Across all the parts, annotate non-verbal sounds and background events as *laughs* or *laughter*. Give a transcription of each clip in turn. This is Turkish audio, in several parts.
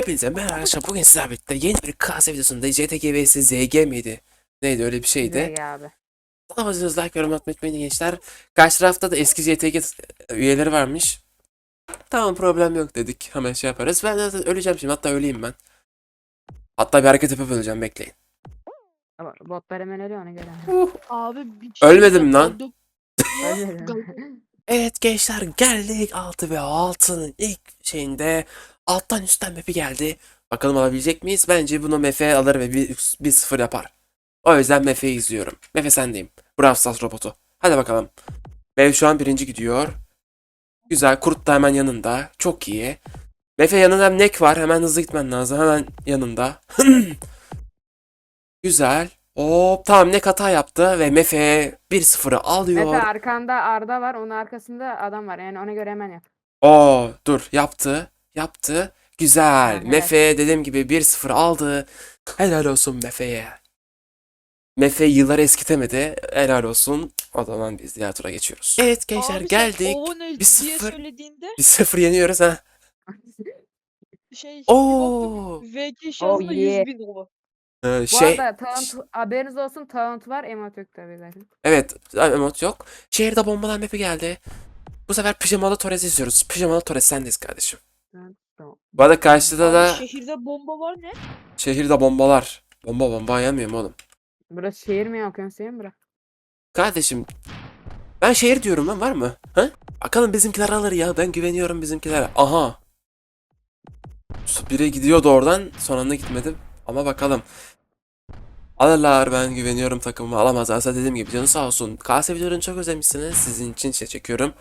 Hepinize merhaba arkadaşlar. Bugün sizlerle birlikte yeni bir KS videosunda JTG vs ZG miydi? Neydi öyle bir şeydi. Zeki abi. Amacınız like yorum atmayı unutmayın gençler. Karşı tarafta da eski JTG üyeleri varmış. Tamam problem yok dedik. Hemen şey yaparız. Ben zaten öleceğim şimdi. Hatta öleyim ben. Hatta bir hareket yapıp öleceğim bekleyin. Ama botlar hemen ölüyor ona göre. Abi bir Ölmedim şey lan. yapıyordum. Ölmedi. Evet gençler geldik 6 ve 6'nın ilk şeyinde alttan üstten map'i geldi. Bakalım alabilecek miyiz? Bence bunu Mefe alır ve 1-0 yapar. O yüzden Mefe'yi izliyorum. Mefe sendeyim. Brawl Stars robotu. Hadi bakalım. Mefe şu an birinci gidiyor. Güzel. Kurt da hemen yanında. Çok iyi. Mefe yanında hem nek var. Hemen hızlı gitmen lazım. Hemen yanında. *clears throat* Güzel. Hop tamam nek hata yaptı ve Mefe 1-0'ı alıyor. Mete arkanda Arda var. Onun arkasında adam var. Yani ona göre hemen yap. Oo dur yaptı. Yaptı. Güzel. Evet. Mefe dediğim gibi 1-0 aldı. Helal olsun Mefe'ye. Mefe yıllar eskitemedi. Helal olsun. O zaman biz diğer tura geçiyoruz. Evet gençler Abi sen geldik. Ne Bir diye sıfır. söylediğinde 1-0 yeniyoruz ha. *laughs* şey Oo. bir baktım, VK şansında yeah. 100 bin Ovo. Ee, Bu şey arada taunt, haberiniz olsun taunt var. Emot yok tabii zaten. evet emot yok. Şehirde bombalar map'i geldi. Bu sefer pijamalı Torres izliyoruz. Pijamalı Torres sendeyiz kardeşim. Bu arada karşıda Abi da şehirde bomba var ne? şehirde bombalar. Bomba bomba yemiyorum oğlum. Burası şehir mi okuyorsun sen bura? Kardeşim ben şehir diyorum lan var mı? Ha? Bakalım bizimkiler alır ya ben güveniyorum bizimkilere. Aha. Biri gidiyordu oradan son anda gitmedim. Ama bakalım. Alırlar ben güveniyorum takımıma alamazlarsa dediğim gibi canı sağ olsun. KS videolarını çok özlemişsiniz. Sizin için şey çekiyorum.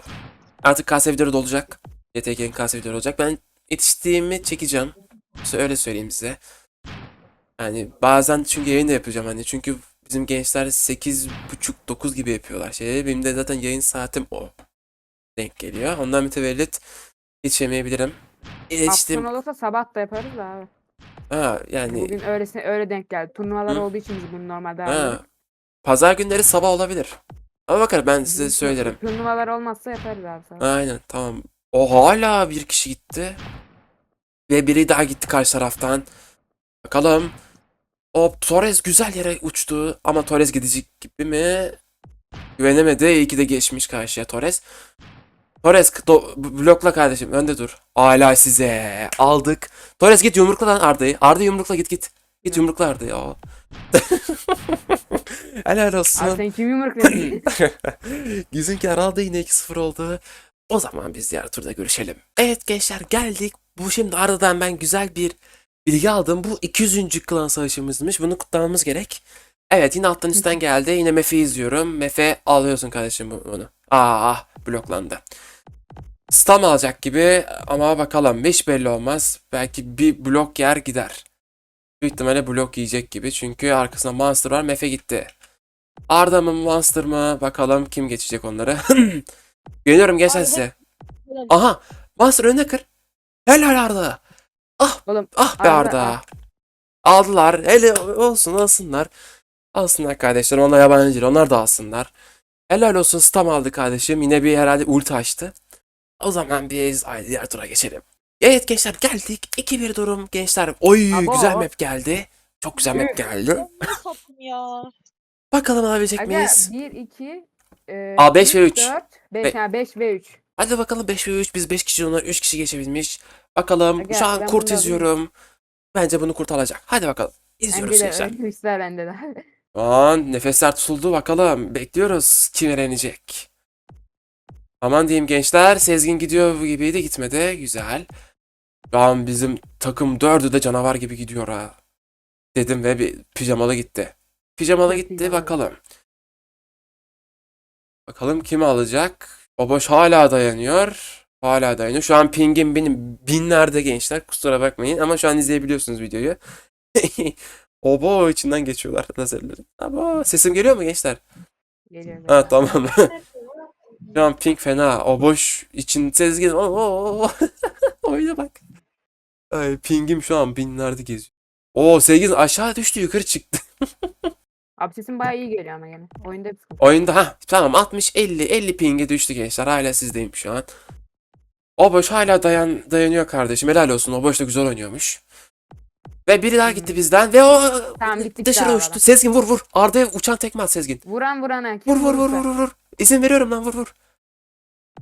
Artık KS videoları da olacak. YTK'nin KS videoları olacak. Ben yetiştiğimi çekeceğim. İşte öyle söyleyeyim size. Yani bazen çünkü yayın da yapacağım hani çünkü bizim gençler 8.30-9 gibi yapıyorlar şeyleri. Benim de zaten yayın saatim o denk geliyor. Ondan mütevellit yetişemeyebilirim. Yetiştim. sonu olursa sabah da yaparız da abi. Ha yani Bugün öylesine öyle denk geldi. Turnuvalar Hı. olduğu için biz bunu normalde ha. alıyoruz. Pazar günleri sabah olabilir. Ama bakarım ben size söylerim. Turnuvalar olmazsa yaparız abi sabah. Aynen tamam. O hala bir kişi gitti. Ve biri daha gitti karşı taraftan. Bakalım. O Torres güzel yere uçtu. Ama Torres gidecek gibi mi? Güvenemedi. İyi ki de geçmiş karşıya Torres. Torres blokla kardeşim. Önde dur. Hala size. Aldık. Torres git yumrukla lan Arda'yı. Arda yumrukla git git. Git yumrukla Arda'yı. Aa. *laughs* Helal olsun. Abi sen kim yumrukladın? *laughs* Bizimkiler aldı yine 2-0 oldu. O zaman biz diğer turda görüşelim. Evet gençler geldik. Bu şimdi aradan ben güzel bir bilgi aldım. Bu 200. klan savaşımızmış. Bunu kutlamamız gerek. Evet yine alttan üstten geldi. Yine Mefe izliyorum. Mefe alıyorsun kardeşim bu- bunu. Aa ah, bloklandı. Stam alacak gibi ama bakalım hiç belli olmaz. Belki bir blok yer gider. Büyük ihtimalle blok yiyecek gibi. Çünkü arkasında Monster var. Mefe gitti. Arda mı Monster mı? Bakalım kim geçecek onları. *laughs* Güveniyorum gençler Arda. size. Helal. Aha! Monster önüne kır. Helal Arda. Ah! Oğlum Ah be Arda, Arda. ah. Aldılar. Hele olsun alsınlar. Alsınlar kardeşler. Onlar yabancı değil. Onlar da alsınlar. Helal olsun. Stam aldı kardeşim. Yine bir herhalde ulti açtı. O zaman biz ay, diğer tura geçelim. Evet gençler geldik. 2-1 durum gençler. Oy Abo. güzel map geldi. Çok güzel map geldi. Ben niye sattım ya? Bakalım alabilecek Aga miyiz? 1 2 e, Aa, beş ve üç. 4 Be- 5 yani 5 ve 3. Hadi bakalım 5 ve 3 biz 5 kişi onlar 3 kişi geçebilmiş. Bakalım Aga, şu an ben kurt bunu alayım. izliyorum. Bence bunu kurt alacak. Hadi bakalım. İzliyoruz Bence de gençler. öyle hisler bende de. *laughs* Şu an nefesler tutuldu bakalım. Bekliyoruz kim elenecek. Aman diyeyim gençler. Sezgin gidiyor gibiydi gitmedi. Güzel. Şu an bizim takım dördü de canavar gibi gidiyor ha. Dedim ve bir pijamalı gitti. Pijamalı gitti pijamalı. bakalım. Bakalım kim alacak? O boş hala dayanıyor. Hala dayanıyor. Şu an pingim benim binlerde gençler. Kusura bakmayın ama şu an izleyebiliyorsunuz videoyu. *laughs* Obo içinden geçiyorlar lazerlerin. Abo sesim geliyor mu gençler? Geliyor Ha tamam. *laughs* Şu an ping fena. O boş için sezgin. Oo, oo. *laughs* Oyuna bak. Ay, pingim şu an binlerde geziyor. Oo Sezgin aşağı düştü yukarı çıktı. Abi sesin bayağı iyi geliyor ama gene. Oyunda bir sıkıntı. Oyunda ha tamam 60 50 50 pinge düştü gençler. Hala sizdeyim şu an. O boş hala dayan dayanıyor kardeşim. Helal olsun. O boş da güzel oynuyormuş. Ve biri daha gitti bizden ve o Tamam, gittik dışarı daha uçtu. valla. Sezgin vur vur. Arda'ya uçan tekme at Sezgin. Vuran vurana. kim Vur vur vur vurursa. vur vur. İzin veriyorum lan vur vur.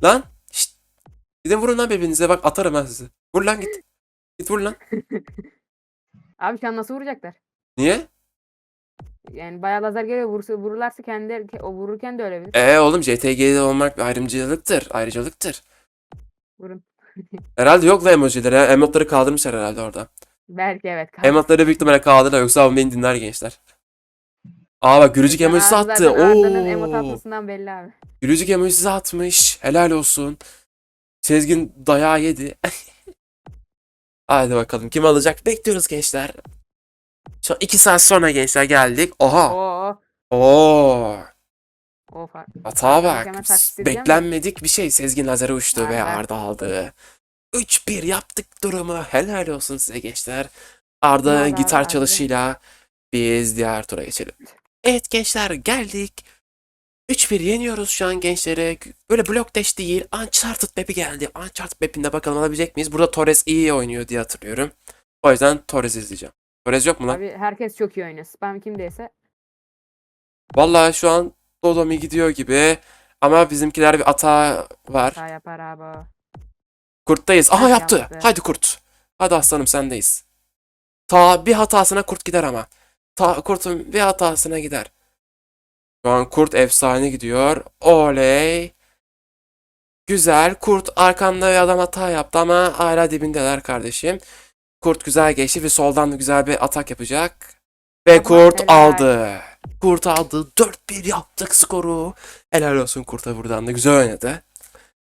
Lan. Şşt. Gidin vurun lan birbirinize bak atarım ben sizi. Vur lan git. Git vur lan. *laughs* Abi şu an nasıl vuracaklar? Niye? Yani bayağı lazer geliyor. Vursa, vururlarsa kendileri o vururken de ölebilir. Ee oğlum JTG'de olmak bir ayrımcılıktır. Ayrıcalıktır. Vurun. *laughs* Herhalde yok la emojileri. ha. Emotları kaldırmışlar herhalde orada. Belki evet. kaldı. Emotları büyük ihtimalle kaldırırlar yoksa o beni dinler gençler. Aa bak gülücük Ben emojisi Arda- attı. zaten Arda'nın emot Oo. atmasından belli abi. Gülücük emojisi atmış. Helal olsun. Sezgin dayağı yedi. *laughs* Hadi bakalım kim alacak? Bekliyoruz gençler. Şu iki saat sonra gençler geldik. Oha. Oo. Oo. O fark. Hata Bak, edeceğim mi? Beklenmedik bir şey. Sezgin lazere uçtu ve Aynen. Arda aldı. 3-1 yaptık durumu. Helal olsun size gençler. Arda'nın Bravo, gitar Arda. çalışıyla biz diğer tura geçelim. Evet gençler geldik. 3-1 yeniyoruz şu an gençlere. Böyle blok dash değil. Uncharted map'i geldi. Uncharted map'inde bakalım alabilecek miyiz? Burada Torres iyi oynuyor diye hatırlıyorum. O yüzden Torres izleyeceğim. Torres yok mu lan? Abi herkes çok iyi oynuyor. Spam kimdeyse. Vallahi şu an Dodomi gidiyor gibi. Ama bizimkiler bir hata var. Hata yapar abi. Kurttayız. Aha yaptı. yaptı. Hadi kurt. Hadi aslanım sendeyiz. Ta bir hatasına kurt gider ama. Ta kurtun bir hatasına gider. Şu an kurt efsane gidiyor. Oley. Güzel. Kurt arkanda bir adam hata yaptı ama hala dibindeler kardeşim. Kurt güzel geçti ve soldan da güzel bir atak yapacak. Ve kurt aldı. Kurt aldı. 4-1 yaptık skoru. Helal olsun kurta buradan da güzel oynadı.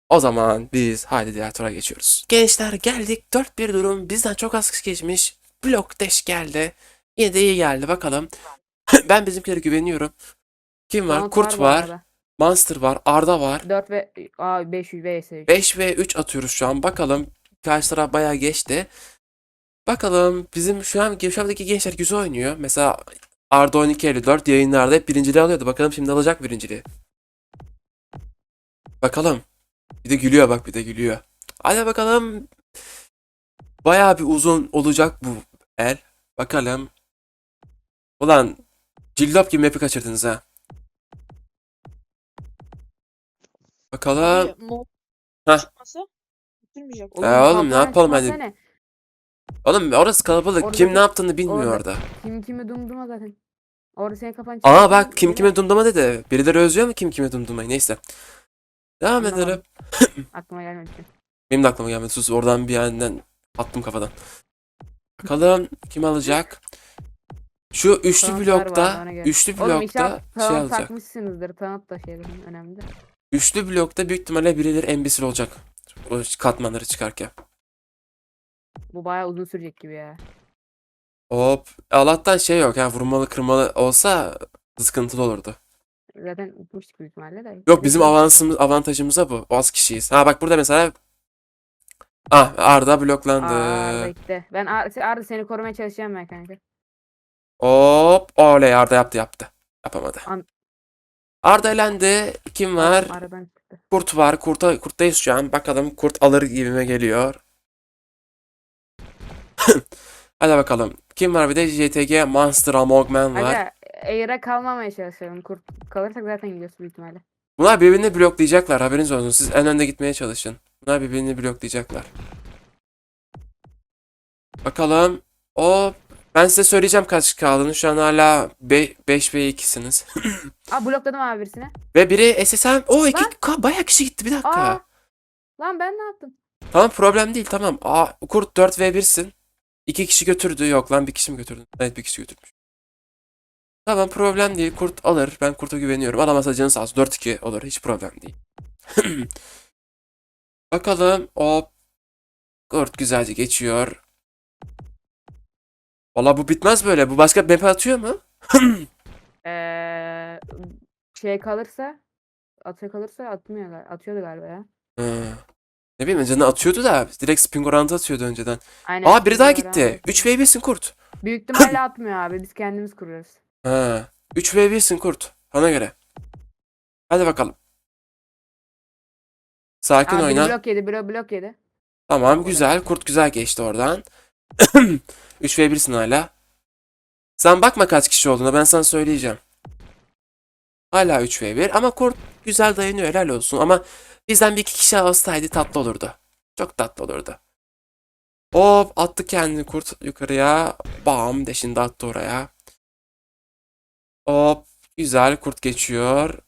O zaman biz haydi diğer tura geçiyoruz. Gençler geldik. 4-1 durum. Bizden çok az kişi geçmiş. Blok deş geldi. Yine de iyi geldi bakalım. *laughs* ben bizimkilere güveniyorum. Kim var? Mount Kurt var. arada. Monster var. Arda var. 4 ve Aa, 500 vs 3. 5 ve 3 atıyoruz şu an. Bakalım. Karşı taraf bayağı geçti. Bakalım bizim şu an şu andaki gençler güzel oynuyor. Mesela Arda 1254 yayınlarda hep birinciliği alıyordu. Bakalım şimdi alacak birinciliği. Bakalım. Bir de gülüyor bak bir de gülüyor. Hadi bakalım. Bayağı bir uzun olacak bu el. Bakalım. Ulan cillop gibi map'i kaçırdınız ha. Bakalım. Çıkmasa bitirmeyecek. Ya oğlum, ne yapalım hani? Oğlum orası kalabalık. Orada Kim bir- ne yaptığını bilmiyor orada- orada. Kim kimi dumduma zaten. Orada senin kafan Aa bak kim kime dumduma dedi. Birileri özlüyor mu kim kime dumdumayı? Neyse. Devam Anlamadım. edelim. *laughs* Aklıma gelmedi. Benim de aklıma gelmedi. Sus oradan bir yerden attım kafadan. Bakalım kim alacak? Şu üçlü Tanıtlar blokta, ona göre. üçlü Oğlum blokta inşallah şey tanıt alacak. takmışsınızdır. Tanıt da şey önemli. Üçlü blokta büyük ihtimalle birileri embisil olacak. O katmanları çıkarken. Bu bayağı uzun sürecek gibi ya. Hop. Allah'tan şey yok. Yani vurmalı kırmalı olsa sıkıntılı olurdu. Zaten unutmuştuk büyük ihtimalle de. Yok bizim avansımız avantajımıza bu. Az kişiyiz. Ha bak burada mesela Ah Arda bloklandı. Arda gitti. Ben Ar- Arda seni korumaya çalışacağım ben kanka. Hop. Oley Arda yaptı yaptı. Yapamadı. An- Arda elendi. Kim var? Aradan çıktı. Kurt var. Kurta, kurttayız şu an. Bakalım kurt alır gibime geliyor. Hadi bakalım. Kim var bir de JTG Monster Among Man var. Aga Air'a kalmamaya çalışıyorum. Kurt kalırsak zaten gidiyoruz büyük ihtimalle. Bunlar birbirini bloklayacaklar. Haberiniz olsun. Siz en önde gitmeye çalışın. Bunlar birbirini bloklayacaklar. Bakalım. O ben size söyleyeceğim kaç kaldığını. Şu an hala 5 ve 2'siniz. *laughs* Aa blokladım abi birisini. ve biri SSM. O iki Lan. bayağı kişi gitti. Bir dakika. Aa. Lan ben ne yaptım? Tamam problem değil tamam. Aa, kurt 4 ve 1'sin. İki kişi götürdü. Yok lan bir kişi mi götürdü? Evet bir kişi götürmüş. Tamam problem değil. Kurt alır. Ben kurta güveniyorum. Alamasa canı sağ olsun. 4-2 olur. Hiç problem değil. *clears throat* Bakalım. Hop. Kurt güzelce geçiyor. Valla bu bitmez böyle. Bu başka map atıyor mu? *clears throat* Ee, şey kalırsa atıyor kalırsa atmıyor gal- atıyordu galiba ya. Hı. Ne bileyim canı atıyordu da direkt spin oranı atıyordu önceden. Aynen. Aa biri daha gitti. abi. 3 v 1'sin kurt. Büyük *laughs* ihtimalle atmıyor abi. Biz kendimiz kuruyoruz. Ha. 3 v 1'sin kurt. Bana göre. Hadi bakalım. Sakin Aa, biri oyna. blok yedi, biri blok yedi. Tamam güzel. Kurt güzel geçti oradan. *clears throat* 3 ve 1'sin hala. Sen bakma kaç kişi olduğuna ben sana söyleyeceğim. Hala 3 ve 1 ama kurt güzel dayanıyor helal olsun ama bizden bir iki kişi alsaydı tatlı olurdu. Çok tatlı olurdu. Hop attı kendini kurt yukarıya. Bam deşinde attı oraya. Hop güzel kurt geçiyor.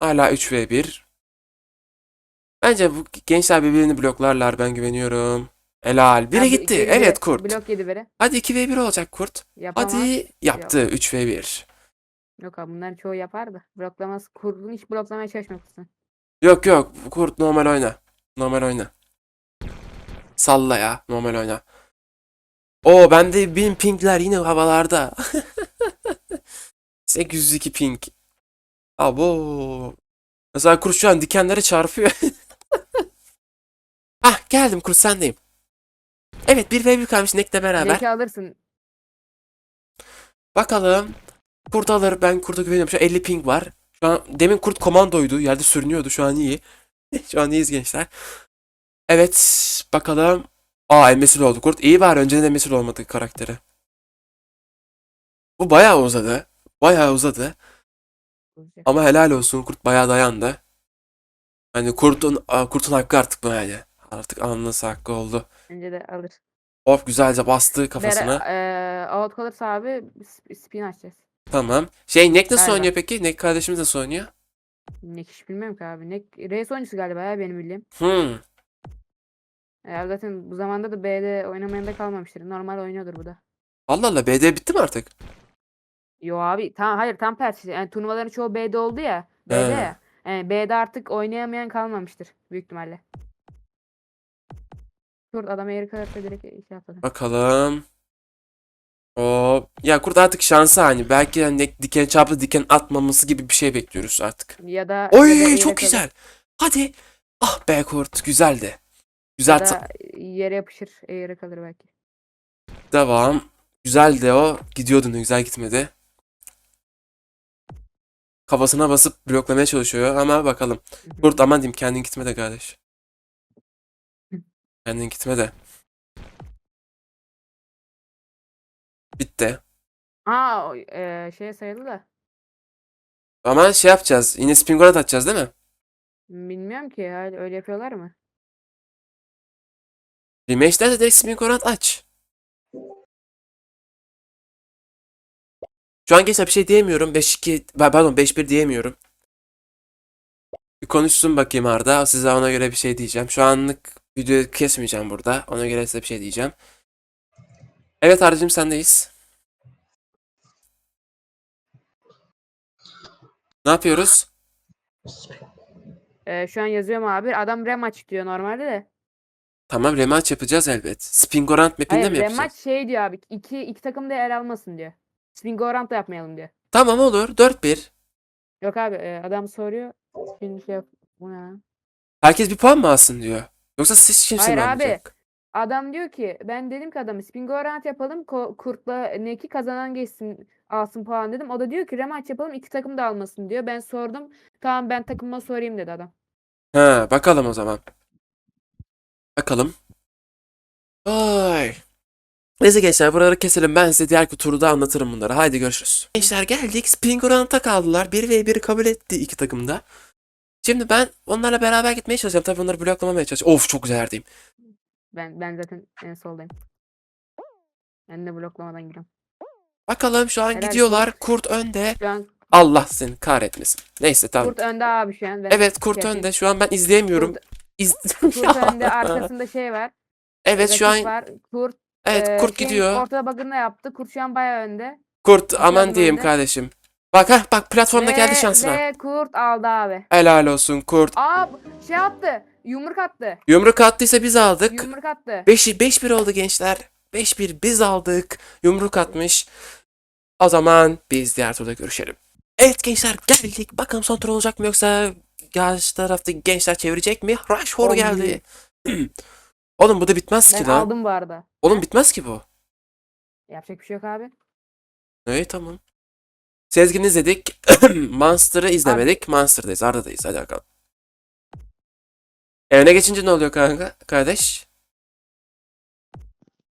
Hala 3 ve 1. Bence bu gençler birbirini bloklarlar ben güveniyorum. Helal. Biri gitti. Evet kurt. Blok yedi biri. Hadi 2 ve 1 olacak kurt. Yapamaz. Hadi yaptı 3 ve 1. Yok abi bunların çoğu yapar da. Bloklaması kurdun hiç bloklamaya çalışmamışsın. Yok yok kurt normal oyna. Normal oyna. Salla ya normal oyna. O bende bin pingler yine havalarda. *laughs* 802 ping. Abo. Mesela kurt şu an dikenlere çarpıyor. *laughs* ah geldim kurt sendeyim. Evet 1 ve 1 kalmış Nek'le beraber. Zeki alırsın. Bakalım. Kurt alır. Ben kurta güveniyorum. Şu an 50 ping var. Şu an demin kurt komandoydu. Yerde sürünüyordu. Şu an iyi. *laughs* Şu an iyiyiz gençler. Evet. Bakalım. Aa emmesil oldu kurt. İyi var. Önceden emmesil olmadı karakteri. Bu bayağı uzadı. Bayağı uzadı. Ama helal olsun. Kurt bayağı dayandı. Hani kurtun kurtun hakkı artık bu yani. Artık anlısı hakkı oldu. Bence de alır. Hop güzelce bastı kafasına. Bere, out kalırsa abi sp- spin açacağız. Tamam. Şey Nek nasıl Galiba. oynuyor peki? Nek kardeşimiz nasıl oynuyor? Ne hiç bilmiyorum ki abi. Ne race oyuncusu galiba ya benim bildiğim. Hmm. Ya zaten bu zamanda da B'de oynamayan da kalmamıştır. Normal oynuyordur bu da. Allah Allah BD bitti mi artık? Yo abi tam hayır tam tersi. Yani turnuvaların çoğu B'de oldu ya. B'de He. ya. Yani B'de artık oynayamayan kalmamıştır büyük ihtimalle. Dur adam kalırsa direkt şey yapalım. Bakalım. O ya kurt artık şansı hani belki hani diken çarpı diken atmaması gibi bir şey bekliyoruz artık. Ya da ya da Oy çok kalır. güzel. Hadi. Ah be kurt güzeldi. Güzel Ya da yere yapışır. Eğri kalır belki. devam. Güzeldi o. Gidiyordu ne güzel gitmedi. Kafasına basıp bloklamaya çalışıyor ama bakalım. Hı hı. Kurt aman diyeyim kendin gitme de kardeş. *laughs* Kendin gitme de. Bitti. Aa o, e, şey sayıldı da. Ama şey yapacağız. Yine spingorat atacağız değil mi? Bilmiyorum ki ya, öyle yapıyorlar mı? Rematch'te de direkt spingorat aç. Şu an gençler bir şey diyemiyorum. 5-2 pardon 5-1 diyemiyorum. Bir konuşsun bakayım Arda. Size ona göre bir şey diyeceğim. Şu anlık videoyu kesmeyeceğim burada. Ona göre size bir şey diyeceğim. Evet Arda'cığım sendeyiz. Ne yapıyoruz? E, şu an yazıyorum abi. Adam rematch diyor normalde de. Tamam rematch yapacağız elbet. Spingorant map'inde Hayır mi yapacağız? rematch şey diyor abi. İki, iki takım da el almasın diyor. Spingorant da yapmayalım diyor. Tamam olur. 4-1. Yok abi e, adam soruyor. Şimdi şey yap. Bu ne lan? Herkes bir puan mı alsın diyor. Yoksa siz kimse Hayır mi abi. Adam diyor ki ben dedim ki adamı Spingorant yapalım. Ko- Kurt'la Neki kazanan geçsin alsın puan dedim. O da diyor ki rematch yapalım iki takım da almasın diyor. Ben sordum. Tamam ben takımıma sorayım dedi adam. Ha, bakalım o zaman. Bakalım. Ay. Neyse gençler buraları keselim. Ben size diğer turda anlatırım bunları. Haydi görüşürüz. Gençler geldik. Spingorant'a kaldılar. 1 ve 1'i kabul etti iki takımda. Şimdi ben onlarla beraber gitmeye çalışacağım. Tabii onları bloklamamaya çalışacağım. Of çok güzel yerdeyim. Ben ben zaten en soldayım. Ben de bloklamadan gidiyorum. Bakalım şu an Helal gidiyorlar. Kurt önde. Şu an Allah seni kahretmesin. Neyse tamam. Kurt önde abi şu an. Ben Evet Kurt şey önde. Şu an ben izleyemiyorum. Kurt, İz... *laughs* Kurt önde *laughs* arkasında şey var. Evet şu an var. Kurt evet e, Kurt şeyin gidiyor. Ortada bakın ne yaptı. Kurt şu an bayağı önde. Kurt aman Bakıyorum diyeyim önde. kardeşim. Bak ha bak platformda geldi Ve- şansına. Ve Kurt aldı abi. Helal olsun Kurt. Aa şey attı. Yumruk attı. Yumruk attıysa biz aldık. Yumruk attı. 5 5-1 oldu gençler. 5-1 biz aldık. Yumruk atmış. O zaman biz diğer turda görüşelim. Evet gençler geldik. Bakalım son tur olacak mı yoksa karşı tarafta gençler çevirecek mi? Rush Hour Oy. geldi. *clears throat* Oğlum bu da bitmez Ben ki lan. aldım bu arada. Oğlum bitmez ki bu. Yapacak bir şey yok abi. Evet tamam. Sezgin'i izledik. *clears throat* Monster'ı izlemedik. Monster'dayız. Arda'dayız. Hadi bakalım. E, öne geçince ne oluyor kanka? Kardeş?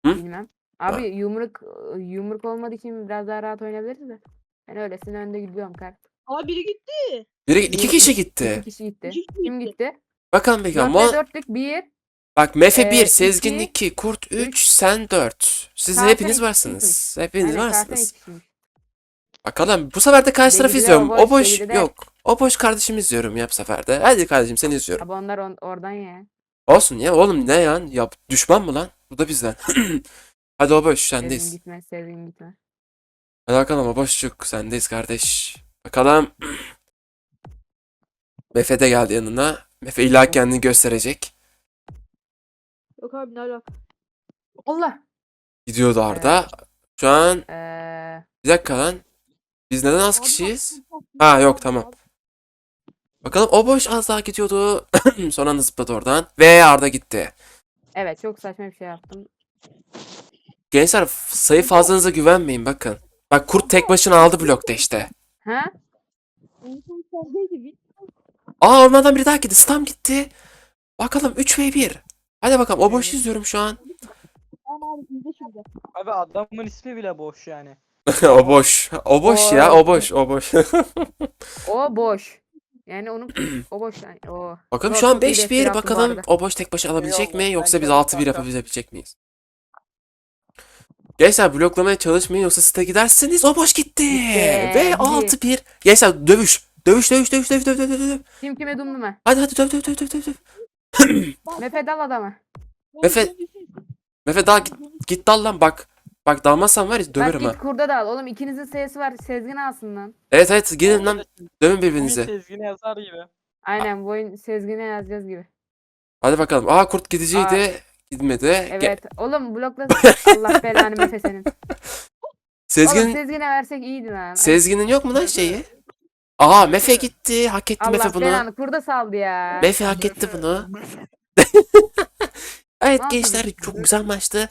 Hı? Bilmem. Abi yumruk yumruk olmadığı için biraz daha rahat oynayabiliriz de. Ben öylesine önde gidiyorum kart. Aa biri gitti. Biri iki kişi gitti. İki kişi gitti. İki kişi Kim gitti. gitti? Bakalım peki. 4 Mon... 4'lük 1. Bak Mefe 1, Ee, Sezgin iki, 2, Kurt 3, üç. sen 4. Siz Zaten hepiniz iki varsınız. Hepiniz Aynen zaten varsınız. iki kişiymiş. Bakalım bu sefer de karşı tarafı izliyorum. o O boş, yok. O boş kardeşimi izliyorum ya bu sefer de. Hadi kardeşim seni izliyorum. Abi onlar on- oradan ya. Olsun ya oğlum ne ya? ya düşman mı lan? Bu da bizden. *clears throat* Hadi o boş Sezgin sendeyiz. gitme, Sezgin gitme. Hadi bakalım o boşluk sendeyiz kardeş. Bakalım. Mefe de geldi yanına. Mefe illa kendini gösterecek. Yok abi ne alaka. Allah. Gidiyordu Arda. Şu an Eee bir dakika lan. Biz neden az kişiyiz? Ha, yok, tamam. Bakalım o boş az daha gidiyordu. *clears throat* Son anda zıpladı oradan. Ve Arda gitti. evet çok saçma bir şey yaptım. Gençler sayı fazlanıza güvenmeyin bakın. Bak kurt tek başına aldı blokta işte. Ha? Aa ormandan biri daha gitti. Stam gitti. Bakalım 3 v 1. Hadi bakalım o boş izliyorum şu an. Abi izle şimdi. Abi adamın ismi bile boş yani. *laughs* o boş. O boş ya o boş o boş. *laughs* O boş. Yani onun *clears throat* o boş yani. O. bakalım şu an çok iyi 5 destek 1 yaptı bu bakalım arada. o boş tek başına alabilecek mi yoksa biz bence 6 1 kanka. yapabilecek miyiz? Gençler bloklamaya çalışmayın yoksa site gidersiniz. O boş gitti. Gitti, Ve gitti. 6 1. Gençler dövüş. Dövüş dövüş dövüş dövüş dövüş dövüş. dövüş. Kim kime dumdu mu? Hadi hadi döv döv döv döv döv. döv. *clears throat* Mefe dal adamı. Efe- Mefe daha git, git dal lan bak. Bak dalmazsan var ya Bak döverim git ha. kurda dal. Oğlum ikinizin sayısı var. Sezgin alsın lan. Evet evet gidin lan dövün birbirinizi. Sezgine yazar gibi. Aynen bu oyun Sezgin'e yazacağız gibi. Hadi bakalım. Aa kurt gidiciydi. Gitmedi. Ge- Evet. Oğlum blokla Allah belanı Mefe senin. *laughs* Oğlum Sezgin Sezgin'e versek iyiydi lan. Sezgin'in yok mu lan şeyi? Aa Mefe gitti. Hak etti Allah Mefe bunu. belanı kurda saldı ya. Mefe hak etti bunu. *laughs* Evet Ne gençler çok güzel maçtı.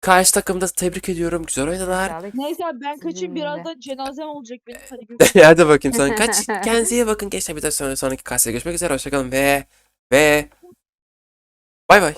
Karşı takımda tebrik ediyorum. Güzel oynadılar. Neyse abi ben kaçayım de. birazdan cenazem olacak benim. Hadi *laughs* görüşürüz. Hadi bakayım sana kaç. Kendinize iyi bakın gençler. Bir daha sonra sonraki kaseye görüşmek üzere. Hoşçakalın ve ve bay bay.